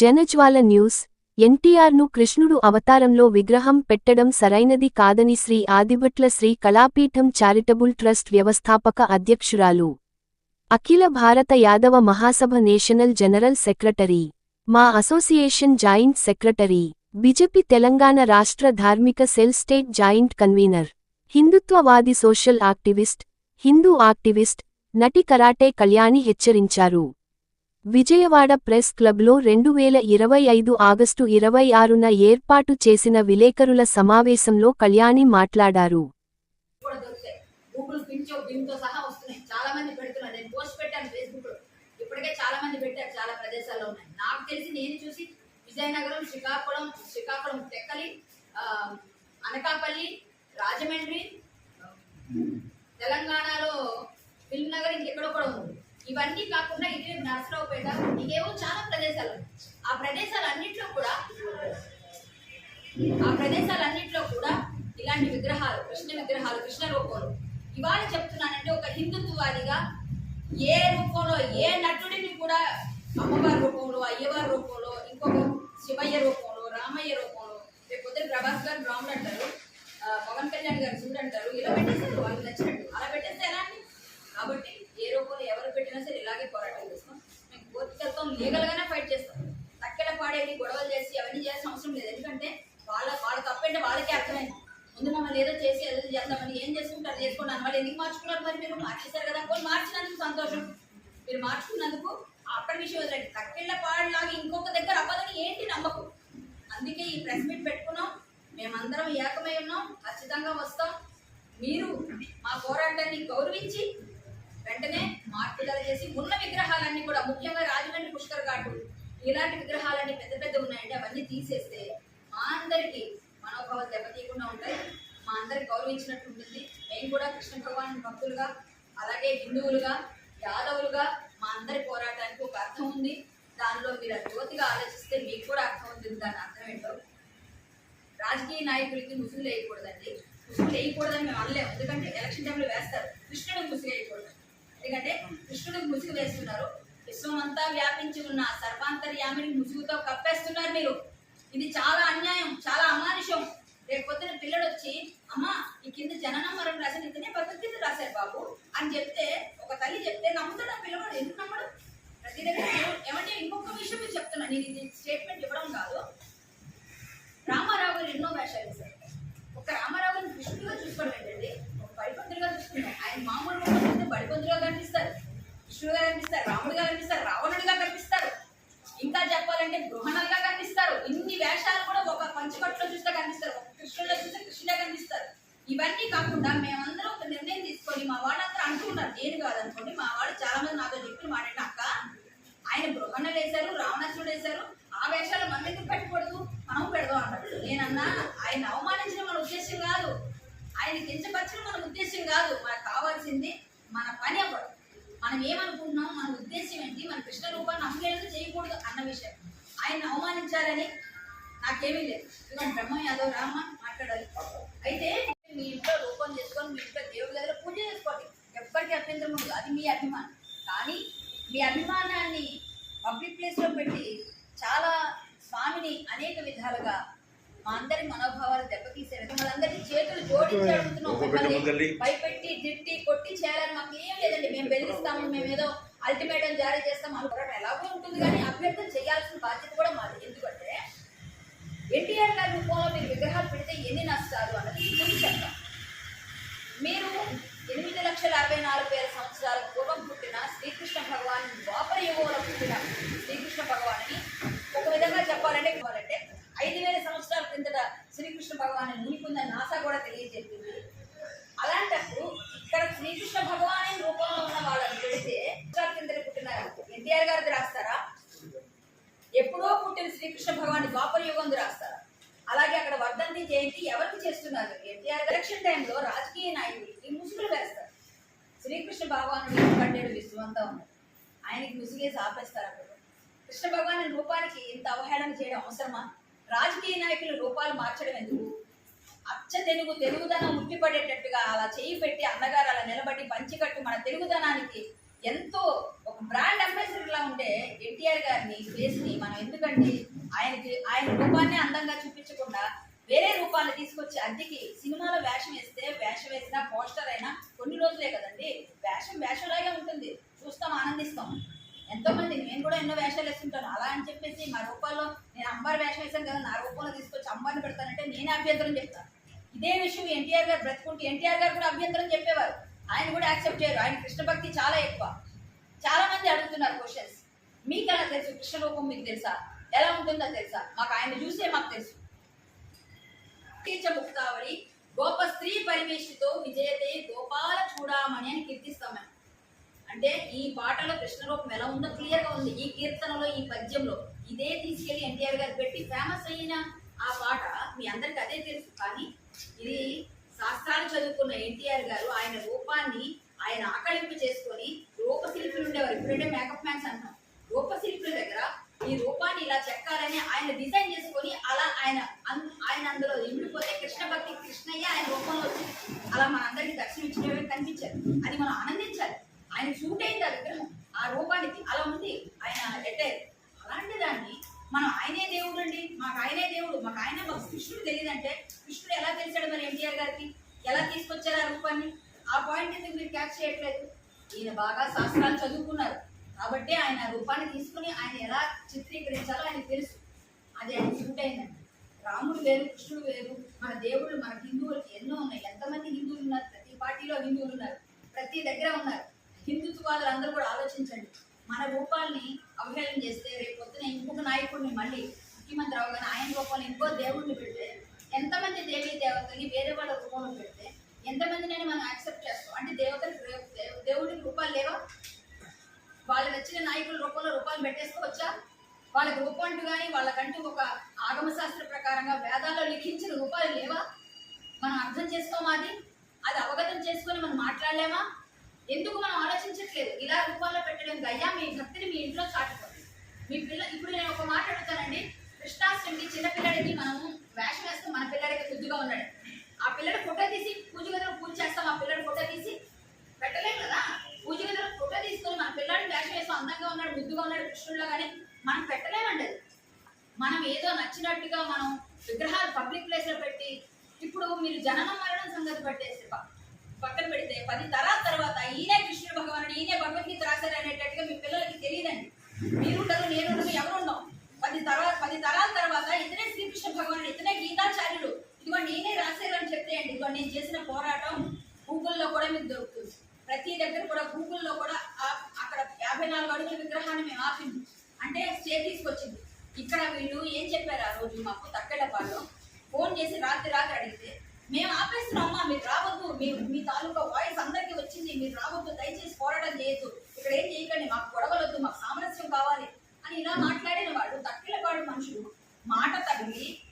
జనజ్వాల news ఎన్టీఆర్ను కృష్ణుడు అవతారంలో విగ్రహం పెట్టడం సరైనది కాదని శ్రీ ఆదిభట్ల శ్రీ కళాపీఠం చారిటబుల్ ట్రస్ట్ వ్యవస్థాపక అధ్యక్షురాలు Akhila Bharata Yadava Mahasabha national general secretary మా association joint secretary BJP Telangana రాష్ట్ర ధార్మిక సెల్ స్టేట్ జాయింట్ కన్వీనర్ హిందుత్వవాది సోషల్ యాక్టివిస్ట్ హిందూ యాక్టివిస్ట్ నటి కరాటే కళ్యాణి హెచ్చరించారు. విజయవాడ ప్రెస్ క్లబ్లో రెండు వేల ఇరవై ఐదు ఆగస్టు ఇరవై ఆరున ఏర్పాటు చేసిన విలేకరుల సమావేశంలో కళ్యాణి మాట్లాడారు. విజయనగరం శ్రీకాకుళం శ్రీకాకుళం తెక్కలి అనకాపల్లి రాజమండ్రి తెలంగాణలో ఫిల్మ్ నగర్ ఇంకెక్కడో కూడా ఉంది. ఇవన్నీ కాకుండా ఇదే నర్సరావుపేట ఇంకేవో చాలా ప్రదేశాలు. ఆ ప్రదేశాలన్నింటిలో కూడా ఆ ప్రదేశాలన్నింటిలో కూడా ఇలాంటి విగ్రహాలు కృష్ణ విగ్రహాలు కృష్ణ రూపంలో. ఇవాళ చెప్తున్నానంటే ఒక హిందుత్వవాదిగా ఏ రూపంలో ఏ నటు కూడా అమ్మవారి రూపంలో అయ్యవారి రూపంలో ఇంకొక శివయ్య రూపంలో రామయ్య రూపంలో రేపు పొద్దున ప్రభాస్ గారు రాముడు అంటారు ఆ, పవన్ కళ్యాణ్ గారు శివుడు అంటారు ఇలా పెట్టేస్తారు వాళ్ళకి నచ్చినట్టు అలా పెట్టేస్తే ఎలా అండి కాబట్టి ఏ రూపంలో ఎవరు పెట్టినా సరే ఇలాగే పోరాటం చేస్తాం మేము కోర్టుకెళ్తాం లీగల్ గానే ఫైట్ చేస్తాం మాట్లాడి గొడవలు చేసి అవన్నీ చేయాల్సిన అవసరం లేదు. ఎందుకంటే వాళ్ళ వాళ్ళ తప్పంటే వాళ్ళకే అర్థమైంది. ముందు మమ్మల్ని ఏదో చేసి ఏదో చేద్దామని ఏం చేసుకుంటారు చేసుకున్నాను వాళ్ళు ఎందుకు మార్చుకున్నారు మరి మీరు? మార్చేశారు కదా. పోనీ మార్చినందుకు సంతోషం. మీరు మార్చుకున్నందుకు అక్కడ విషయం వదిలేండి. తక్కిళ్ళ పాడలాగా ఇంకొక దగ్గర అవ్వదని ఏంటి నమ్మకం? అందుకే ఈ ప్రెస్ మీట్ పెట్టుకున్నాం. మేమందరం ఏకమై ఉన్నాం. ఖచ్చితంగా వస్తాం. మీరు మా పోరాటాన్ని గౌరవించి వెంటనే మార్పుదల చేసి ఉన్న విగ్రహాలన్నీ కూడా ముఖ్యంగా రాజమండ్రి పుష్కర్ ఘాటు ఇలాంటి విగ్రహాలన్నీ పెద్ద పెద్ద ఉన్నాయంటే అవన్నీ తీసేస్తే మా అందరికీ మనోభావాలు దెబ్బతీయకుండా ఉంటాయి. మా అందరికి గౌరవించినట్టు ఉంటుంది. మేము కూడా కృష్ణ భగవాన్ భక్తులుగా అలాగే హిందువులుగా యాదవులుగా మా అందరి పోరాటానికి ఒక అర్థం ఉంది. దానిలో మీరు జ్యోతిగా ఆలోచిస్తే మీకు కూడా అర్థం ఉంటుంది దాని అర్థం ఏంటో. రాజకీయ నాయకులకి ముసుగులు వేయకూడదండి ముసుగులు వేయకూడదని మేము అనలేము. ఎందుకంటే ఎలక్షన్ టైంలో వేస్తారు. కృష్ణుడికి ముసుగు వేయకూడదు. ఎందుకంటే కృష్ణుడికి ముసుగు వేస్తున్నారు. విశ్వమంతా వ్యాపించి ఉన్న సర్వాంతర్యామిని ముసుగుతో కప్పేస్తున్నారు మీరు. ఇది చాలా అన్యాయం చాలా అమానుషం. రేపొద్దున పిల్లడు వచ్చి అమ్మా ఈ కింద జనన మరణం రాసిన ఇతనే భగవద్గీత రాశారు బాబు అని చెప్తే ఒక తల్లి చెప్తే నమ్ముతాడు ఆ పిల్లవాడు? ఎందుకు నమ్మడు? ప్రతి దగ్గర ఏమంటే ఇంకొక విషయం మీకు చెప్తున్నా. నేను ఇది స్టేట్మెంట్ ఇవ్వడం కాదు. రామారావు గారు ఎన్నో వేషాలు వేశారు. ఒక రామారావు గారిని కృష్ణుడిగా చూసుకోవడం ఏంటండి? ఒక బడిపంతులుగా చూసుకున్నాం ఆయన మామూలు బడిపంతులుగా కనిపిస్తారు. కృష్ణుడుగా కనిపిస్తారు రాముడిగా కనిపిస్తారు రావణుడిగా కనిపిస్తారు. ఇంకా చెప్పాలంటే గృహణలుగా కనిపిస్తారు. ఇన్ని వేషాలు కూడా ఒక పంచకట్టులో చూస్తే కనిపిస్తారు ఒక కృష్ణుడిలో చూస్తే కృష్ణుడే కనిపిస్తారు. ఇవన్నీ కాకుండా మేమందరం ఒక నిర్ణయం తీసుకొని మా వాళ్ళందరూ అంటున్నారు నేను కాదనుకోండి మా వాళ్ళు చాలా మంది నాతో చెప్పిన మాట అక్క? ఆయన గృహణలు వేశారు రావణాసుడు వేశారు ఆ వేషాలు మన దగ్గర పెట్టకూడదు? మనం పెడదాం అన్నాడు నేనన్నా ఆయన అవమానించడం మన ఉద్దేశం కాదు. ఆయన కించపరచడం మన ఉద్దేశం కాదు. మనకు కావాల్సింది మన పని అవ్వడం. మనం ఏమనుకుంటున్నాం మన ఉద్దేశం ఏంటి మన కృష్ణ రూపాన్ని అమ్మలేదు చేయకూడదు అన్న విషయం. ఆయన అవమానించాలని నాకేమీ లేదు. ఇదిగోండి బ్రహ్మ యాదవ్ రామ మాట్లాడాలి. అయితే మీ ఇంట్లో రూపం చేసుకొని మీ ఇంట్లో దేవుడి దగ్గర పూజ చేసుకోండి. ఎవ్వరికి అభ్యంతరం ఉండదు. అది మీ అభిమానం. కానీ మీ అభిమానాన్ని పబ్లిక్ ప్లేస్లో పెట్టి చాలా స్వామిని అనేక విధాలుగా మా అందరి మనోభావాలు దెబ్బతీసే విధంగా చేతులు జోడించి అడుగుతున్నాం. భయపెట్టి తిట్టి కొట్టి చేయాలని మాకు ఏం లేదండి. మేము బెదిరిస్తాము మేము ఏదో అల్టిమేటం జారీ చేస్తాం. పోరాటం ఎలాగో ఉంటుంది కానీ అభ్యర్థన చేయాల్సిన బాధ్యత కూడా మాది. ఎందుకంటే ఎన్టీఆర్ గారి రూపంలో మీరు విగ్రహాలు పెడితే ఎన్ని నష్టాలు అన్నది ముందు చెప్తాం. మీరు ఎనిమిది లక్షల అరవై నాలుగు వేల సంవత్సరాల పూర్వం పుట్టిన శ్రీకృష్ణ భగవాన్ ద్వాపర యుగంలో పుట్టిన శ్రీకృష్ణ భగవాన్ని ఒక విధంగా చెప్పాలంటే చెప్పాలంటే ఐదు వేల సంవత్సరాల కిందట శ్రీకృష్ణ భగవాన్ మునికుందని నాసా కూడా తెలియజెప్పింది అలాంటప్పుడు ఇక్కడ శ్రీకృష్ణ భగవాన్ రూపంలో ఉన్న వాళ్ళని పెడితే సంవత్సరాల కిందట పుట్టిన ఎన్టీఆర్ గారిది రాస్తారా ఎప్పుడో పుట్టిన శ్రీకృష్ణ భగవాన్ ద్వాపర యుగం రాస్తారు. అలాగే అక్కడ వర్ధంతి జయంతి ఎవరికి చేస్తున్నారు? ఎన్టీఆర్ ఎలక్షన్ టైంలో రాజకీయ నాయకుడికి ముసుగులు వేస్తారు. శ్రీకృష్ణ భగవానుడు కట్టేడు విశ్వంతా ఉన్నారు ఆయనకి ముసుగేసి ఆపేస్తారు అక్కడ. కృష్ణ భగవాన్ రూపానికి ఇంత అవహేళన చేయడం అవసరమా? రాజకీయ నాయకులు రూపాలు మార్చడం ఎందుకు? అచ్చ తెలుగు తెలుగుదనం ఉట్టిపడేటట్టుగా అలా చేయి పెట్టి అన్నగారు అలా నిలబడి పంచికట్టు మన తెలుగుదనానికి ఎంతో ఒక బ్రాండ్ అంబాసిడర్లా ఉండే ఎన్టీఆర్ గారిని ఫేస్ మనం ఎందుకంటే ఆయనకి ఆయన రూపాన్ని అందంగా చూపించకుండా వేరే రూపాలు తీసుకొచ్చి అద్దెకి సినిమాలో వేషం వేస్తే వేషం వేసినా పోస్టర్ అయినా కొన్ని రోజులే కదండి. వేషం వేషంలాగే ఉంటుంది. చూస్తాం ఆనందిస్తాం. ఎంతోమంది నేను కూడా ఎన్నో వేషాలు వేస్తుంటాను. అలా అని చెప్పేసి మా రూపాల్లో నేను అంబార్ వేషం వేసాను కదా నా రూపంలో తీసుకొచ్చి అంబార్ని పెడతానంటే నేనే అభ్యంతరం చెప్తాను. ఇదే విషయం ఎన్టీఆర్ గారు బ్రతుకుంటే ఎన్టీఆర్ గారు కూడా అభ్యంతరం చెప్పేవారు. ఆయన కూడా యాక్సెప్ట్ చేయరు. ఆయన కృష్ణ భక్తి చాలా ఎక్కువ. చాలా మంది అడుగుతున్నారు క్వశ్చన్స్. మీకు ఎలా తెలుసు? కృష్ణ రూపం మీకు తెలుసా? ఎలా ఉంటుందో తెలుసా? మాకు ఆయన చూసే మాకు తెలుసు. ముక్తావళి గోప స్త్రీ పరివేషితో విజయతే గోపాల చూడామణి అని కీర్తిస్తామని మేము. అంటే ఈ పాటలో కృష్ణరూపం ఎలా ఉందో క్లియర్గా ఉంది. ఈ కీర్తనలో ఈ పద్యంలో ఇదే తీసుకెళ్ళి ఎన్టీఆర్ గారు పెట్టి ఫేమస్ అయిన ఆ పాట మీ అందరికి అదే తెలుసు. కానీ ఇది శాస్త్రాలు చదువుకున్న ఎన్టీఆర్ గారు ఆయన రూపాన్ని ఆయన ఆకలింపు చేసుకొని రూపశిల్పులు ఉండేవారు. ఇప్పుడంటే మేకప్ మ్యాన్స్ అంటాం రూపశిల్పుల దగ్గర ఈ రూపాన్ని ఇలా చెక్కాలని ఆయన డిజైన్ చేసుకొని అలా ఆయన అన్- ఆయన అందులో ఇండిపోతే కృష్ణ భక్తి కృష్ణయ్య ఆయన రూపంలో వచ్చింది అలా మన అందరికి దర్శనం ఇచ్చిన కనిపించారు అది మనం ఆనందించాలి ఆయన షూట్ అయింది ఆ విగ్రహం ఆ రూపానికి అలా ఉంది ఆయన ఎట్టారు అలాంటి దాన్ని మనం ఆయనే దేవుడు అండి మాకు ఆయనే దేవుడు మాకు ఆయన మాకు కృష్ణుడు తెలియదంటే కృష్ణుడు ఎలా తెలిసాడు మరి ఎన్టీఆర్ గారికి వచ్చారు అనుకోండి ఆ రూపాన్ని ఆ పాయింట్ ఎందుకు మీరు క్యాచ్ చేయట్లేదు? ఈయన బాగా శాస్త్రాలు చదువుకున్నారు. కాబట్టి ఆయన రూపాన్ని తీసుకుని ఆయన ఎలా చిత్రీకరించాలో ఆయనకు తెలుసు. అది ఆయన సూట్ అయిందండి రాముడు వేరు కృష్ణుడు వేరు మన దేవుళ్ళు మన హిందువులకి ఎన్నో ఉన్నాయి. ఎంతమంది హిందువులు ఉన్నారు? ప్రతి పార్టీలో హిందువులు ఉన్నారు. ప్రతి దగ్గర ఉన్నారు. హిందుత్వవాదులు అందరూ కూడా ఆలోచించండి. మన రూపాల్ని అవహేళన చేస్తే రేపు పొద్దున ఇంకొక నాయకుడిని మళ్ళీ ముఖ్యమంత్రి అవగానే ఆయన రూపంలో ఇంకో దేవుడిని పెడితే ఎంతమంది దేవీ దేవతని వేరే వాళ్ళ రూపంలో పెడితే ఎంతమందినైనా మనం యాక్సెప్ట్ చేస్తాం. అంటే దేవతలు దేవుడికి రూపాలు లేవా? వాళ్ళు నచ్చిన నాయకుల రూపంలో రూపాలు పెట్టేసుకోవచ్చా? వాళ్ళకి రూపం అంటూ కానీ వాళ్ళకంటూ ఒక ఆగమ శాస్త్ర ప్రకారంగా వేదాల్లో లిఖించిన రూపాలు లేవా? మనం అర్థం చేసుకోమా అది? అది అవగతం చేసుకొని మనం మాట్లాడలేమా? ఎందుకు మనం ఆలోచించట్లేదు? ఇలా రూపాల్లో పెట్టడం అయ్యా మీ భక్తిని మీ ఇంట్లో చాటుకోండి మీ పిల్ల ఇప్పుడు నేను ఒక మాట అడుగుతానండి. కృష్ణాష్టమికి చిన్న పిల్లడికి మనము వేషం వేస్తే మన పిల్లడికి బుద్ధిగా ఉన్నాడు. ఆ పిల్లడి ఫోటో తీసి పూజ గదిలో పూజ చేస్తాం ఆ పిల్లడు ఫోటో తీసి పెట్టలేము కదా? పూజ గదిలో ఫోటో తీసుకొని మన పిల్లాడిని వేషం వేసి అందంగా ఉన్నాడు ముద్దుగా ఉన్నాడు కృష్ణుడులో కానీ మనం పెట్టలేమండి అది. మనం ఏదో నచ్చినట్టుగా మనం విగ్రహాలు పబ్లిక్ ప్లేస్లో పెట్టి ఇప్పుడు మీరు జనన మరణం సంగతి పెట్టేస్తే పక్కన పెడితే పది తరాల తర్వాత ఈయనే కృష్ణుడు భగవానుడు ఈయనే భగవద్గీత రాశారు అనేటట్టుగా మీ పిల్లలకి తెలియదండి. మీరుండరు నేనుండరు ఎవరుండం పది తర్వాత పది తరాల తర్వాత ఇతనే శ్రీకృష్ణ భగవానుడు ఇతనే గీతాచార్యుడు. ఇదిగో నేనే రాశారు అని చెప్తే అండి ఇదిగో నేను చేసిన పోరాటం గూగుల్లో కూడా మీకు దొరుకుతుంది. ప్రతి దగ్గర కూడా గూగుల్లో కూడా ఆ- అక్కడ యాభై నాలుగు అడుగుల విగ్రహాన్ని మేము ఆపింది. అంటే స్టే తీసుకొచ్చింది. ఇక్కడ వీళ్ళు ఏం చెప్పారు ఆ రోజు మాకు తక్కెళ్ళపాళ్ళు ఫోన్ చేసి రాత్రి రాత్రి అడిగితే మేము ఆపేస్తున్నామా మీరు రావద్దు. మీ మీ తాలూకా వాయిస్ అందరికీ వచ్చింది. మీరు రావద్దు. దయచేసి పోరాటం చేయొద్దు ఇక్కడ ఏం చేయకండి మాకు గొడవలొద్దు మాకు సామరస్యం కావాలి అని ఇలా మాట్లాడిన వాడు తక్కిలపాడు మనుషులు మాట తగిలి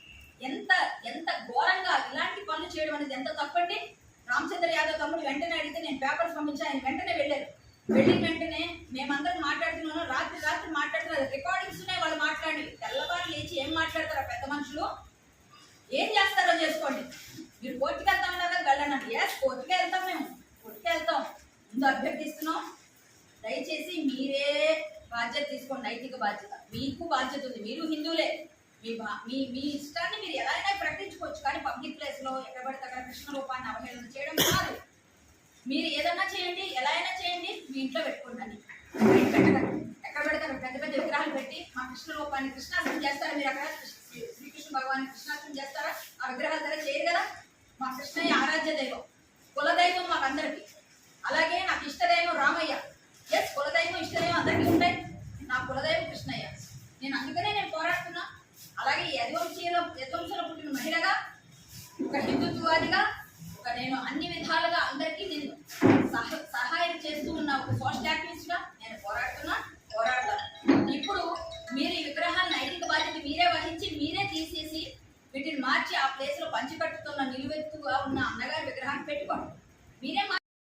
ఎంత ఎంత ఘోరంగా ఇలాంటి పనులు చేయడం అనేది ఎంత తప్పండి రామచంద్ర యాదవ్ తమ్ముడు వెంటనే అడిగితే నేను పేపర్స్ పంపించాను ఆయన వెంటనే వెళ్ళారు వెళ్ళిన వెంటనే మేమందరం మాట్లాడుతున్నాను రాత్రి రాత్రి మాట్లాడుతున్నారు. రికార్డింగ్స్ ఉన్నాయి వాళ్ళు మాట్లాడి తెల్లవారు లేచి ఏం మాట్లాడతారా పెద్ద మనుషులు? ఏం చేస్తారో చేసుకోండి. మీరు కోర్టుకి వెళ్తామన్నారా వెళ్ళండి ఎస్ కోర్టుకే వెళ్తాం మేము. కోర్టుకే వెళ్తాం. ముందు అభ్యర్థిస్తున్నాం. దయచేసి మీరే బాధ్యత తీసుకోండి నైతిక బాధ్యత. మీకు బాధ్యత ఉంది. మీరు హిందువులే. మీ బా- మీ మీ ఇష్టాన్ని మీరు ఎలా అయినా ప్రకటించుకోవచ్చు కానీ పబ్లిక్ ప్లేస్లో ఎక్కడ పడితే అక్కడ కృష్ణ రూపాన్ని అవహేళన చేయడం కాదు. మీరు ఏదన్నా చేయండి ఎలా అయినా చేయండి మీ ఇంట్లో పెట్టుకోండి ఎక్కడ పెడితే పెద్ద పెద్ద విగ్రహాలు పెట్టి మా కృష్ణ రూపాన్ని కృష్ణాష్టమి చేస్తారా మీరు అక్కడ శ్రీ- శ్రీకృష్ణ భగవాన్ కృష్ణాష్టమి చేస్తారా ఆ విగ్రహాల దగ్గర చేయరు కదా మా కృష్ణయ్య ఆరాధ్య దైవం కులదైవం మాకు అందరికీ అలాగే నాకు ఇష్టదైవం రామయ్య ఎస్ కులదైవం ఇష్టదైవం అందరికీ ఉంటాయి నా కులదైవం కృష్ణయ్య నేను అందుకనే నేను పోరాడుతున్నా అలాగే ఈ యదువంశీయులో పుట్టిన మహిళగా ఒక హిందుత్వవాదిగా ఒక నేను అన్ని విధాలుగా అందరికీ నేను సహ సహాయం చేస్తూ ఉన్న ఒక సోషల్ వీటిని